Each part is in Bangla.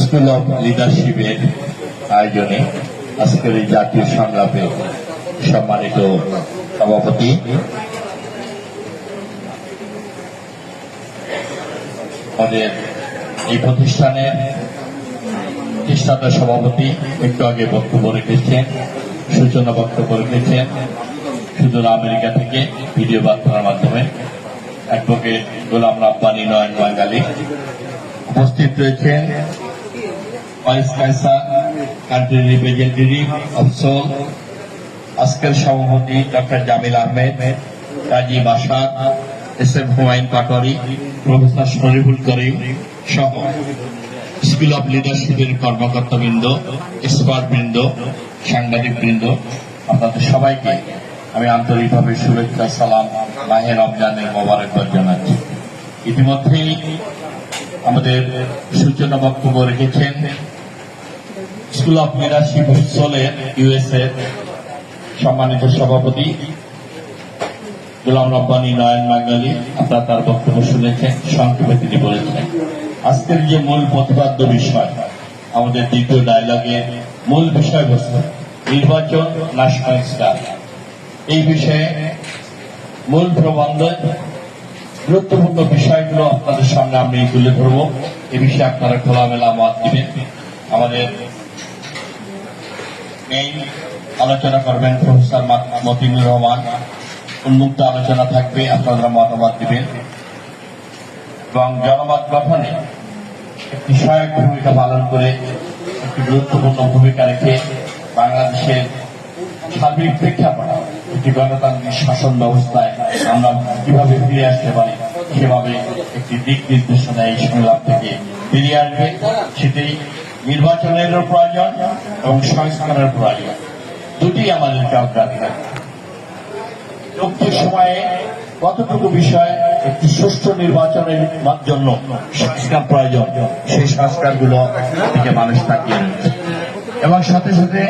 স্কুল অফ লিডারশিপের আয়োজনে আজকের এই জাতীয় সংলাপে সম্মানিত সভাপতি। আমাদের এই প্রতিষ্ঠানের প্রতিষ্ঠাতা সভাপতি একটু আগে বক্তব্য রেখেছেন, সূচনা বক্তব্য রেখেছেন। সুদূর আমেরিকা থেকে ভিডিও বার্তার মাধ্যমে। অ্যাডভোকেট গোলাম রাব্বানি নয়ন বাঙালি। উপস্থিত রয়েছেন vice Kaisar country representative of SOL আজকের সভাপতি doctor Jamil Ahmed Rajib Asad S M Humayun Patwari professor Shariful Karim সহ স্কুল অফ লিডারশিপের কর্মকর্তা বৃন্দ এক্সপার্ট বৃন্দ, সাংবাদিক বৃন্দ, আপনাদের সবাইকে আমি আন্তরিকভাবে শুভেচ্ছা, সালাম, মাহে রমজানের মোবারকবাদ জানাচ্ছি। ইতিমধ্যেই আমাদের সূচনা বক্তব্য রেখেছেন স্কুল অফ লিডারশিপ সোলের ইউএসএ সম্মানিত সভাপতি গোলাম রব্বানী, নয়ন বাঙালি আপনারা তার বক্তব্য শুনেছেন, সংক্ষেপে তিনি বলেছেন, আজকের যে মূল প্রতিপাদ্য বিষয়, আমাদের দ্বিতীয় ডায়লগের মূল বিষয়বস্তু, নির্বাচন না সংস্কার এই বিষয়ে মূল প্রবন্ধ গুরুত্বপূর্ণ বিষয়গুলো আপনাদের সামনে আমি তুলে ধরবো। এ বিষয়ে আপনারা খোলামেলা মত দিবেন। আমাদের এই আলোচনা করবেন প্রফেসর মতিনুর রহমান। উন্মুক্ত আলোচনা থাকবে, আপনারা মতামত দিবেন। এবং জনমত গঠনে একটি সহায়ক ভূমিকা পালন করে একটি গুরুত্বপূর্ণ ভূমিকা রেখে বাংলাদেশের সার্বিক প্রেক্ষাপট একটি গণতান্ত্রিক শাসন ব্যবস্থায় আমরা কীভাবে ফিরে আসতে পারি সেভাবে একটি দিক নির্দেশনা এই সংলাপ থেকে ফিরিয়ে আসবে। সেটাই নির্বাচনেরও প্রয়োজন এবং সংস্কারের প্রয়োজন। দুটি আমাদেরকে অগ্রাধিকার চুক্তি সময়ে কতটুকু বিষয় একটি সুষ্ঠু নির্বাচনের জন্য সংস্কার প্রয়োজন, সেই সংস্কারগুলো থেকে মানুষ তাকিয়ে এবং সাথে সাথে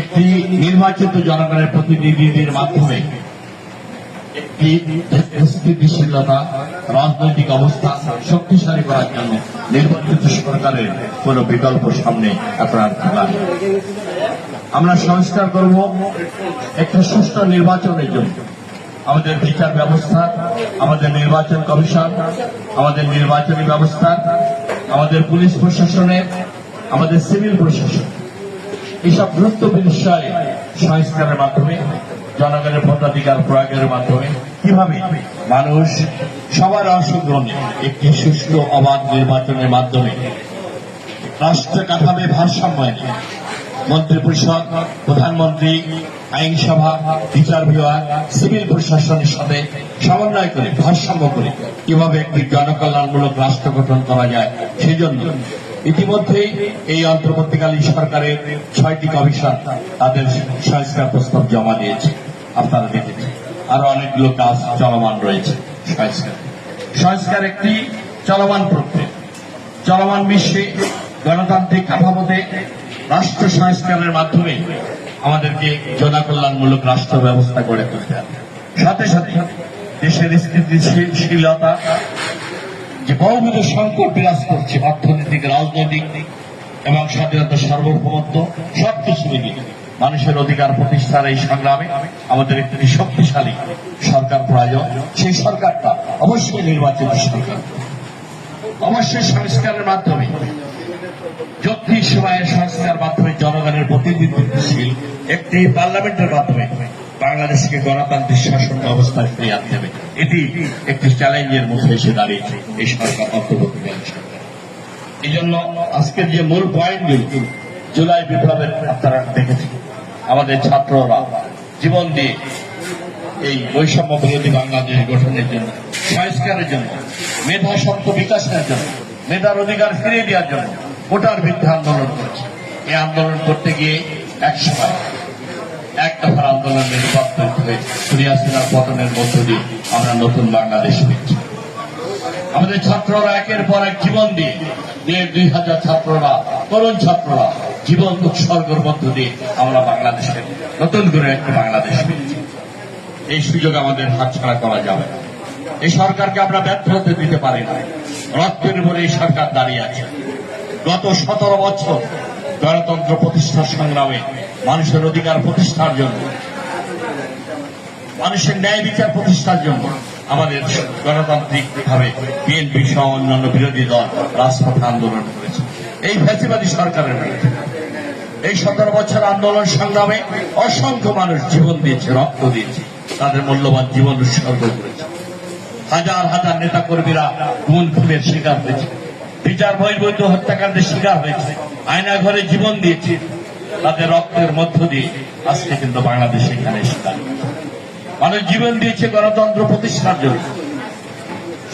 একটি নির্বাচিত জনগণের প্রতিনিধিদের মাধ্যমে স্থিতিশীলতা, রাজনৈতিক অবস্থা শক্তিশালী করার জন্য নির্বাচিত সরকারের কোন বিকল্প সামনে আপনার থাকা। আমরা সংস্কার করব একটা সুষ্ঠু নির্বাচনের জন্য। আমাদের বিচার ব্যবস্থা, আমাদের নির্বাচন কমিশন, আমাদের নির্বাচনী ব্যবস্থা, আমাদের পুলিশ প্রশাসনের আমাদের সিভিল প্রশাসন। এইসব গুরুত্বপূর্ণ বিষয়ে সংস্কারের মাধ্যমে জনগণের ভোটাধিকার প্রয়োগের মাধ্যমে কীভাবে? মানুষ সবার অংশগ্রহণে একটি সুষ্ঠু অবাধ নির্বাচনের মাধ্যমে রাষ্ট্র কাঠামে ভারসাম্য এনে মন্ত্রিপরিষদ প্রধানমন্ত্রী আইনসভা বিচার বিভাগ সিভিল প্রশাসনের সাথে সমন্বয় করে ভারসাম্য করে কীভাবে একটি জনকল্যাণমূলক রাষ্ট্র গঠন করা যায় সেই জন্য ইতিমধ্যেই এই অন্তর্বর্তীকালীন সরকারের ছয়টি কমিশন তাদের সংস্কার প্রস্তাব জমা দিয়েছে। আপনারা দেখেছেন। আরও অনেকগুলো কাজ চলমান রয়েছে। সংস্কার। সংস্কার একটি চলমান প্রক্রিয়া। চলমান বিশ্বে গণতান্ত্রিক কাঠামোতে রাষ্ট্র সংস্কারের মাধ্যমে আমাদেরকে জনকল্যাণমূলক রাষ্ট্র ব্যবস্থা গড়ে তুলতে হবে। সাথে সাথে দেশের স্থিতিশীলতা, যে বহুবিধ সংকট বিরাজ করছে, অর্থনৈতিক, রাজনৈতিক এবং স্বাধীনতা সার্বভৌমত্ব, সবকিছু মিলিয়ে। মানুষের অধিকার প্রতিষ্ঠার এই সংগ্রামে আমাদের একটি শক্তিশালী সরকার প্রয়োজন। সেই সরকারটা অবশ্যই নির্বাচিত সরকার। অবশ্যই সংস্কারের মাধ্যমে যৌক্তিক সময়ের সংস্কার মাধ্যমে জনগণের প্রতিনিধিত্বশীল একটি পার্লামেন্টের মাধ্যমে বাংলাদেশকে গণতান্ত্রিক শাসন ব্যবস্থায় ফিরিয়ে আনতে হবে। এটি একটি চ্যালেঞ্জের মুখে এসে দাঁড়িয়েছে এই সরকার সরকার। এই জন্য আজকের যে মূল পয়েন্টগুলো জুলাই বিপ্লবের আপনারা দেখেছেন। আমাদের ছাত্ররা জীবন দিয়ে এই বৈষম্য বিরোধী বাংলাদেশ গঠনের জন্য, সংস্কারের জন্য, মেধা সত্য বিকাশের জন্য, মেধার অধিকার ফিরিয়ে দেওয়ার জন্য ভোটার ভিত্তি আন্দোলন করেছে। এই আন্দোলন করতে গিয়ে এক সময় এক দফার আন্দোলনের রূপান্তরিত হয়ে সুরিয়াসিনার পতনের মধ্য দিয়ে আমরা নতুন বাংলাদেশ পেয়েছি। আমাদের ছাত্ররা একের পর এক জীবন দিয়ে দুই হাজার ছাত্ররা, তরুণ ছাত্ররা জীবন উৎসর্গের মধ্য দিয়ে আমরা বাংলাদেশের নতুন করে একটা বাংলাদেশ পেয়েছি। এই সুযোগ আমাদের হাতছাড়া করা যাবে না। এই সরকারকে আমরা ব্যর্থ হতে দিতে পারি না। রক্তের উপরে এই সরকার দাঁড়িয়ে আছে। গত সতেরো বছর গণতন্ত্র প্রতিষ্ঠার সংগ্রামে মানুষের অধিকার প্রতিষ্ঠার জন্য, মানুষের ন্যায় বিচার প্রতিষ্ঠার জন্য আমাদের গণতান্ত্রিক ভাবে বিএনপি সহ অন্যান্য বিরোধী দল রাজপথে আন্দোলন করেছে। এই ফ্যাসিবাদী সরকারের বিরুদ্ধে। এই সতেরো বছর আন্দোলন সংগ্রামে অসংখ্য মানুষ জীবন দিয়েছে, রক্ত দিয়েছে, তাদের মূল্যবান জীবন উৎসর্গ করেছে। হাজার হাজার নেতা কর্মীরা গুণ খুনের শিকার হয়েছে। বিচার বহির্ভূত হত্যাকাণ্ডের শিকার হয়েছে, আয়না ঘরে জীবন দিয়েছে, তাদের রক্তের মধ্য দিয়ে আজকে কিন্তু বাংলাদেশ এখানে দাঁড়িয়েছে মানুষ জীবন দিয়েছে গণতন্ত্র প্রতিষ্ঠার জন্য,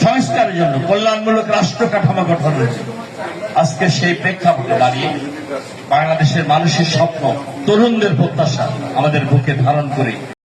সংস্কারের জন্য, কল্যাণমূলক রাষ্ট্র কাঠামো গঠনের জন্য। আজকে সেই প্রেক্ষাপটে দাঁড়িয়ে বাংলাদেশের মানুষের স্বপ্ন তরুণদের প্রত্যাশা আমাদের বুকে ধারণ করে